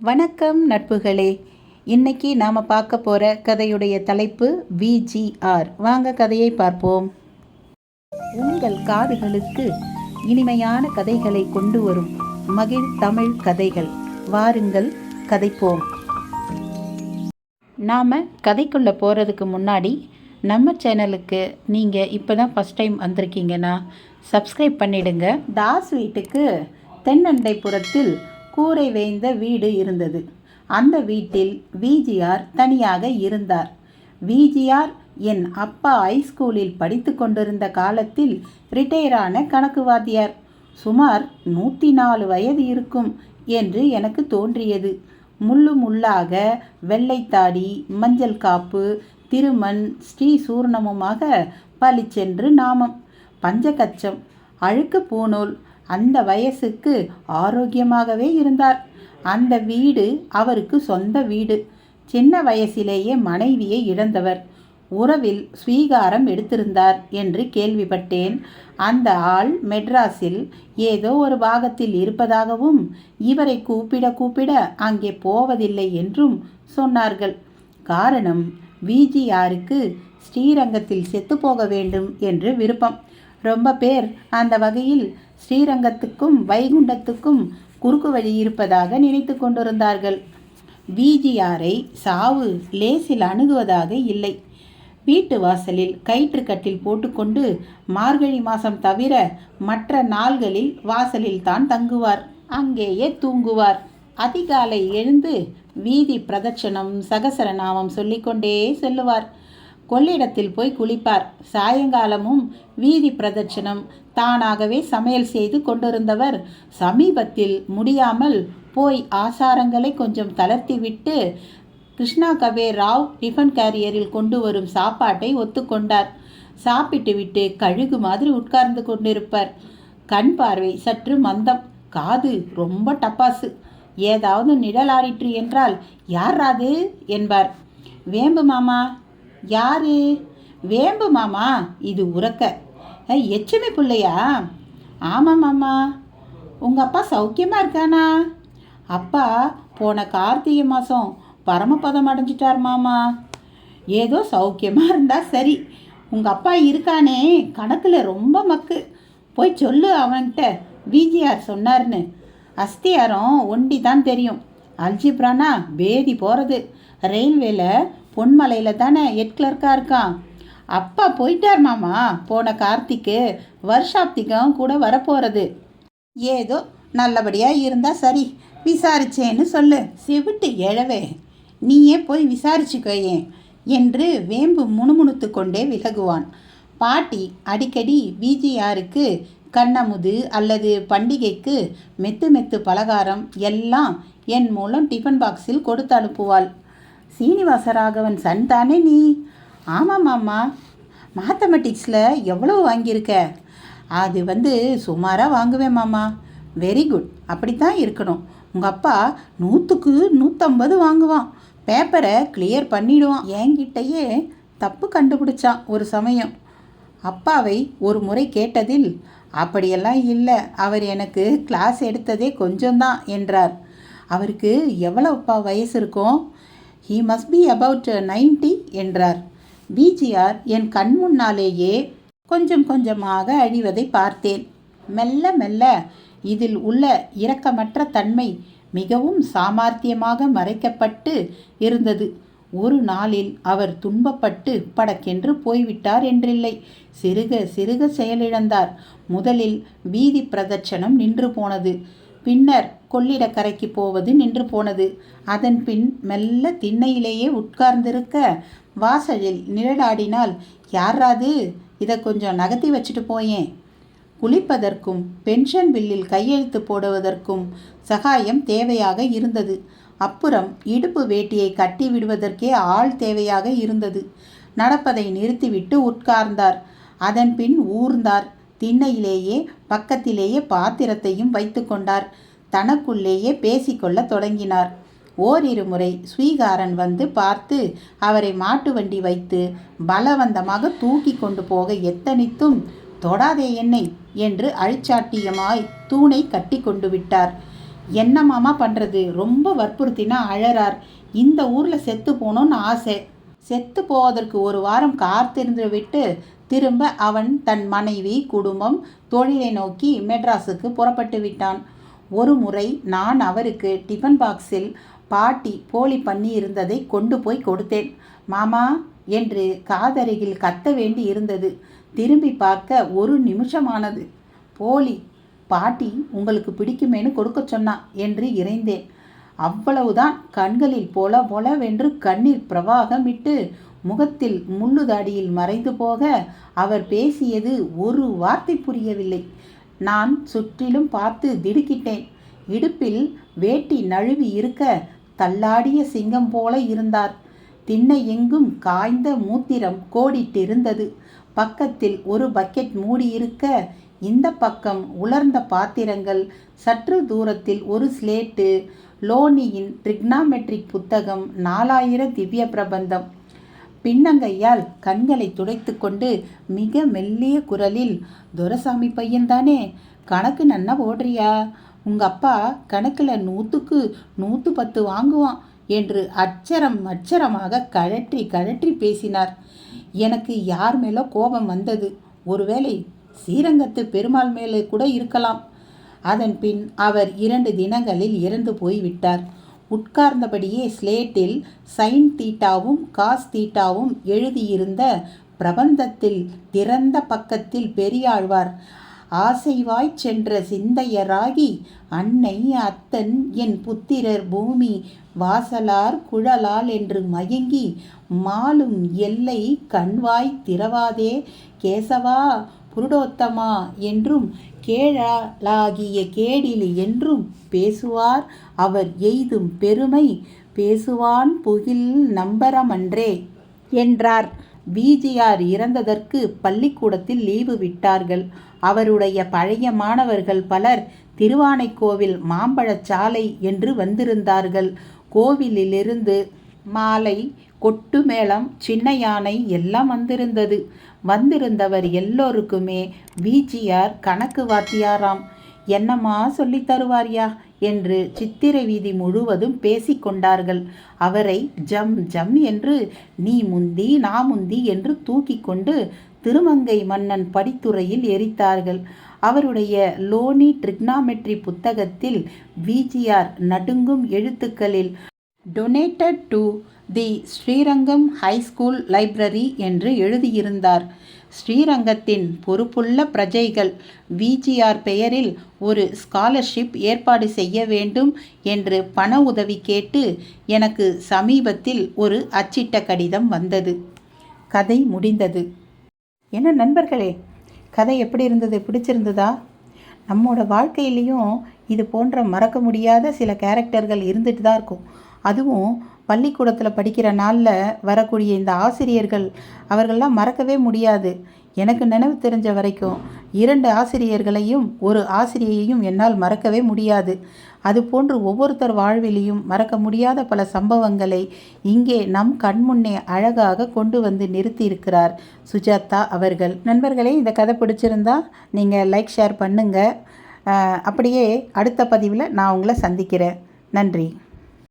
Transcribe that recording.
வணக்கம் நட்புகளே. இன்னைக்கு நாம் பார்க்க போகிற கதையுடைய தலைப்பு விஜிஆர் வாங்க கதையை பார்ப்போம். உங்கள் காதுகளுக்கு இனிமையான கதைகளை கொண்டு வரும் மகிழ் தமிழ் கதைகள். வாருங்கள் கதைப்போம். நாம் கதைக்குள்ளே போகிறதுக்கு முன்னாடி நம்ம சேனலுக்கு நீங்கள் இப்போ தான் ஃபஸ்ட் டைம் வந்திருக்கீங்கன்னா சப்ஸ்கிரைப் பண்ணிடுங்க. தாஸ் வீட்டுக்கு தென்னண்டைப்புறத்தில் கூரை வேய்ந்த வீடு இருந்தது. அந்த வீட்டில் விஜிஆர் தனியாக இருந்தார். விஜிஆர் என் அப்பா ஹைஸ்கூலில் படித்து கொண்டிருந்த காலத்தில் ரிட்டையரான கணக்கு வாத்தியார். சுமார் நூற்றி நாலு வயது இருக்கும் என்று எனக்கு தோன்றியது. முள்ளு முள்ளாக வெள்ளைத்தாடி மஞ்சள் காப்பு திருமண் ஸ்ரீ சூர்ணமுமாக பளிச்சென்று நாமம். பஞ்சகச்சம் அழுக்கு பூநூல் அந்த வயசுக்கு ஆரோக்கியமாகவே இருந்தார். அந்த வீடு அவருக்கு சொந்த வீடு. சின்ன வயசிலேயே மனைவியை இழந்தவர். உறவில் ஸ்வீகாரம் எடுத்திருந்தார் என்று கேள்விப்பட்டேன். அந்த ஆள் மெட்ராஸில் ஏதோ ஒரு பாகத்தில் இருப்பதாகவும் இவரை கூப்பிட கூப்பிட அங்கே போவதில்லை என்றும் சொன்னார்கள். காரணம் விஜிஆருக்கு ஸ்ரீரங்கத்தில் செத்து போக வேண்டும் என்று விருப்பம். ரொம்ப பேர் அந்த வகையில் ஸ்ரீரங்கத்துக்கும் வைகுண்டத்துக்கும் குறுக்கு வழி இருப்பதாக நினைத்து கொண்டிருந்தார்கள். விஜிஆரை சாவு லேசில் அணுகுவதாக இல்லை. வீட்டு வாசலில் கயிற்றுக்கட்டில் போட்டுக்கொண்டு மார்கழி மாதம் தவிர மற்ற நாள்களில் வாசலில் தான் தங்குவார். அங்கேயே தூங்குவார். அதிகாலை எழுந்து வீதி பிரதட்சணம் சகசரநாமம் சொல்லிக்கொண்டே செல்லுவார். கொள்ளிடத்தில் போய் குளிப்பார். சாயங்காலமும் வீதி பிரதட்சணம். தானாகவே சமையல் செய்து கொண்டிருந்தவர் சமீபத்தில் முடியாமல் போய் ஆசாரங்களை கொஞ்சம் தளர்த்திவிட்டு கிருஷ்ணா கபே ராவ் டிஃபன் கேரியரில் கொண்டு வரும் சாப்பாட்டை ஒத்துக்கொண்டார். சாப்பிட்டுவிட்டு கழுகு மாதிரி உட்கார்ந்து கொண்டிருப்பார். கண் பார்வை சற்று மந்தம். காது ரொம்ப டப்பாசு. ஏதாவது நிழலாடிற்று என்றால் யார் அது என்பார். வேம்பு மாமா யாரு? வேம்பு மாமா இது உறக்க. எச்சுமி பிள்ளையா? ஆமாம் மாமா. உங்கள் அப்பா சௌக்கியமாக இருக்கானா? அப்பா போன கார்த்திகை மாதம் பரமபதம் அடைஞ்சிட்டார் மாமா. ஏதோ சௌக்கியமாக இருந்தால் சரி. உங்கள் அப்பா இருக்கானே கணக்கில் ரொம்ப மக்கு. போய் சொல்லு அவன்கிட்ட. விஜிஆர் சொன்னார்னு அஸ்தியாரம் ஒண்டி தான் தெரியும். அல்ஜிப்ரானா பேதி போகிறது ரயில்வேல பொன்மலையில் தானே ஹெட் கிளர்க்காக இருக்கான் அப்பா போயிட்டார் மாமா. போன கார்த்திக்கு வருஷாப்திகம் கூட வரப்போகிறது ஏதோ நல்லபடியாக இருந்தால் சரி விசாரிச்சேன்னு சொல்லு. செவிட்டு எழவே. நீயே போய் விசாரிச்சுக்கோயேன் என்று வேம்பு முணுமுணுத்து கொண்டே விலகுவான். பாட்டி அடிக்கடி விஜிஆருக்கு கண்ணமுது அல்லது பண்டிகைக்கு மெத்து மெத்து பலகாரம் எல்லாம் என் மூலம் டிஃபன் பாக்ஸில் கொடுத்து அனுப்புவாள். சீனிவாசராகவன் சன் தானே நீ? ஆமாம் மாமா. மேத்தமெட்டிக்ஸில் எவ்வளோ வாங்கியிருக்க? அது வந்து சுமாராக வாங்குவேன் மாமா. Very good. அப்படித்தான் இருக்கணும். உங்கள் அப்பா நூற்றுக்கு நூற்றம்பது வாங்குவான். பேப்பரை கிளியர் பண்ணிவிடுவான் என்கிட்டயே தப்பு கண்டுபிடிச்சான் ஒரு சமயம். அப்பாவை ஒரு முறை கேட்டதில் அப்படியெல்லாம் இல்லை. அவர் எனக்கு கிளாஸ் எடுத்ததே கொஞ்சம்தான் என்றார். அவருக்கு எவ்வளோப்பா வயசு இருக்கும்? He must be about ninety என்றார். பிஜிஆர் என் கண் முன்னாலேயே கொஞ்சம் கொஞ்சமாக அழிவதை பார்த்தேன். மெல்ல மெல்ல இதில் உள்ள இரக்கமற்ற தன்மை மிகவும் சாமர்த்தியமாக மறைக்கப்பட்டு இருந்தது. ஒரு நாளில் அவர் துன்பப்பட்டு படக்கென்று போய்விட்டார் என்றில்லை. சிறுக சிறுக செயலிழந்தார். முதலில் வீதி பிரதட்சணம் நின்று போனது. பின்னர் கொள்ளிடக்கரைக்கு போவது நின்று போனது. அதன் பின் மெல்ல திண்ணையிலேயே உட்கார்ந்திருக்க வாசலில் நிழலாடினால் யாராது இதை கொஞ்சம் நகர்த்தி வச்சுட்டு போயேன். குளிப்பதற்கும் பென்ஷன் பில்லில் கையெழுத்து போடுவதற்கும் சகாயம் தேவையாக இருந்தது. அப்புறம் இடுப்பு வேட்டியை கட்டி விடுவதற்கே ஆள் தேவையாக இருந்தது. நடப்பதை நிறுத்திவிட்டு உட்கார்ந்தார். அதன் பின் ஊர்ந்தார். திண்ணையிலேயே பக்கத்திலேயே பாத்திரத்தையும் வைத்து கொண்டார். தனக்குள்ளேயே பேசிக்கொள்ள தொடங்கினார். ஓரிரு முறை ஸ்வீகாரன் வந்து பார்த்து அவரை மாட்டு வண்டி வைத்து பலவந்தமாக தூக்கி கொண்டு போக எத்தனித்தும் தொடாதே என்னை என்று அழிச்சாட்டியமாய் தூணை கட்டி கொண்டு விட்டார். என்ன மாமா பண்ணுறது ரொம்ப வற்புறுத்தினா அழறார். இந்த ஊரில் செத்து போகணும்னு ஆசை. செத்து போவதற்கு ஒரு வாரம் காத்திருந்து விட்டு திரும்ப அவன் தன் மனைவி குடும்பம் தொழிலை நோக்கி மெட்ராஸுக்கு புறப்பட்டு விட்டான். ஒரு முறை நான் அவருக்கு டிஃபன் பாக்ஸில் பாட்டி போலி பண்ணி இருந்ததை கொண்டு போய் கொடுத்தேன். மாமா என்று காதருகில் கத்த வேண்டி இருந்தது. திரும்பி பார்க்க ஒரு நிமிஷமானது. போலி பாட்டி உங்களுக்கு பிடிக்குமேனு கொடுக்க சொன்னா என்று இறைந்தேன். அவ்வளவுதான். கண்களில் பொல பொலவென்று கண்ணீர் பிரவாகமிட்டு முகத்தில் முள்ளுதாடியில் மறைந்து போக அவர் பேசியது ஒரு வார்த்தை புரியவில்லை. நான் சுற்றிலும் பார்த்து திடுக்கிட்டேன். இடுப்பில் வேட்டி நழுவி இருக்க தள்ளாடிய சிங்கம் போல இருந்தார். திண்ணை எங்கும் காய்ந்த மூத்திரம் கோடிட்டிருந்தது. பக்கத்தில் ஒரு பக்கெட் மூடியிருக்க இந்த பக்கம் உலர்ந்த பாத்திரங்கள் சற்று தூரத்தில் ஒரு ஸ்லேட்டு லோனியின் ட்ரிக்னாமெட்ரிக் புத்தகம் நாலாயிரம் திவ்ய பிரபந்தம். பின்னங்கையால் கண்களை துடைத்துக்கொண்டு மிக மெல்லிய குரலில் துரசாமி பையன்தானே கணக்கு நன்னா போடுறியா? உங்க அப்பா கணக்கில் நூற்றுக்கு நூற்று பத்து வாங்குவான் என்று அச்சரம் அச்சரமாக கழற்றி கழற்றி பேசினார். எனக்கு யார் மேலோ கோபம் வந்தது. ஒருவேளை ஸ்ரீரங்கத்து பெருமாள் மேலே கூட இருக்கலாம். அதன் பின் அவர் இரண்டு தினங்களில் இறந்து போய்விட்டார். உட்கார்ந்தபடியே ஸ்லேட்டில் சைன் தீட்டாவும் காஸ் தீட்டாவும் எழுதியிருந்த பிரபந்தத்தில் திறந்த பக்கத்தில் பெரியாழ்வார். ஆசைவாய் சென்ற சிந்தையராகி அன்னை அத்தன் என் புத்திரர் பூமி வாசலார் குழலால் என்று மயங்கி மாலும் எல்லை கண்வாய் திறவாதே கேசவா புருடோத்தமா என்றும் கேழலாகிய கேடிலி என்றும் பேசுவார். அவர் எய்தும் பெருமை பேசுவான் புகில் நம்பரமன்றே என்றார். விஜிஆர் இறந்ததற்கு பள்ளிக்கூடத்தில் லீவு விட்டார்கள். அவருடைய பழைய மாணவர்கள் பலர் திருவானைக்கோவில் மாம்பழச்சாலை என்று வந்திருந்தார்கள். கோவிலிலிருந்து மாலை கொட்டு மேளம் சின்ன யானை எல்லாம் வந்திருந்தது. வந்திருந்தவர் எல்லோருக்குமே விஜிஆர் கணக்கு வாத்தியாராம் என்னம்மா சொல்லி தருவார்யா? என்று சித்திரை வீதி முழுவதும் பேசிக்கொண்டார்கள் அவரை ஜம் ஜம் என்று நீ முந்தி நான் முந்தி என்று தூக்கி கொண்டு திருமங்கை மன்னன் படித்துறையில் எரித்தார்கள். அவருடைய லோனி ட்ரிக்னாமெட்ரி புத்தகத்தில் விஜிஆர் நடுங்கும் எழுத்துக்களில் donated to the Srirangam high school library என்று எழுதியிருந்தார். ஸ்ரீரங்கத்தின் பொறுப்புள்ள பிரஜைகள் விஜிஆர் பெயரில் ஒரு ஸ்காலர்ஷிப் ஏற்பாடு செய்ய வேண்டும் என்று பண உதவி கேட்டு எனக்கு சமீபத்தில் ஒரு அச்சிட்ட கடிதம் வந்தது. கதை முடிந்தது. என்ன நண்பர்களே கதை எப்படி இருந்தது? பிடிச்சிருந்ததா? நம்மோட வாழ்க்கையிலையும் இது போன்ற மறக்க முடியாத சில கேரக்டர்கள் இருந்துட்டு தான் இருக்கும். அதுவும் பள்ளிக்கூடத்தில் படிக்கிற நாளில் வரக்கூடிய இந்த ஆசிரியர்கள் அவர்கள்லாம் மறக்கவே முடியாது. எனக்கு நினைவு தெரிஞ்ச வரைக்கும் இரண்டு ஆசிரியர்களையும் ஒரு ஆசிரியையும் என்னால் மறக்கவே முடியாது. அதுபோன்று ஒவ்வொருத்தர் வாழ்விலையும் மறக்க முடியாத பல சம்பவங்களை இங்கே நம் கண்முன்னே அழகாக கொண்டு வந்து நிறுத்தியிருக்கிறார் சுஜாதா அவர்கள். நண்பர்களே இந்த கதை பிடிச்சிருந்தா நீங்கள் லைக் ஷேர் பண்ணுங்கள் அப்படியே அடுத்த பதிவில் நான் உங்களை சந்திக்கிறேன். நன்றி.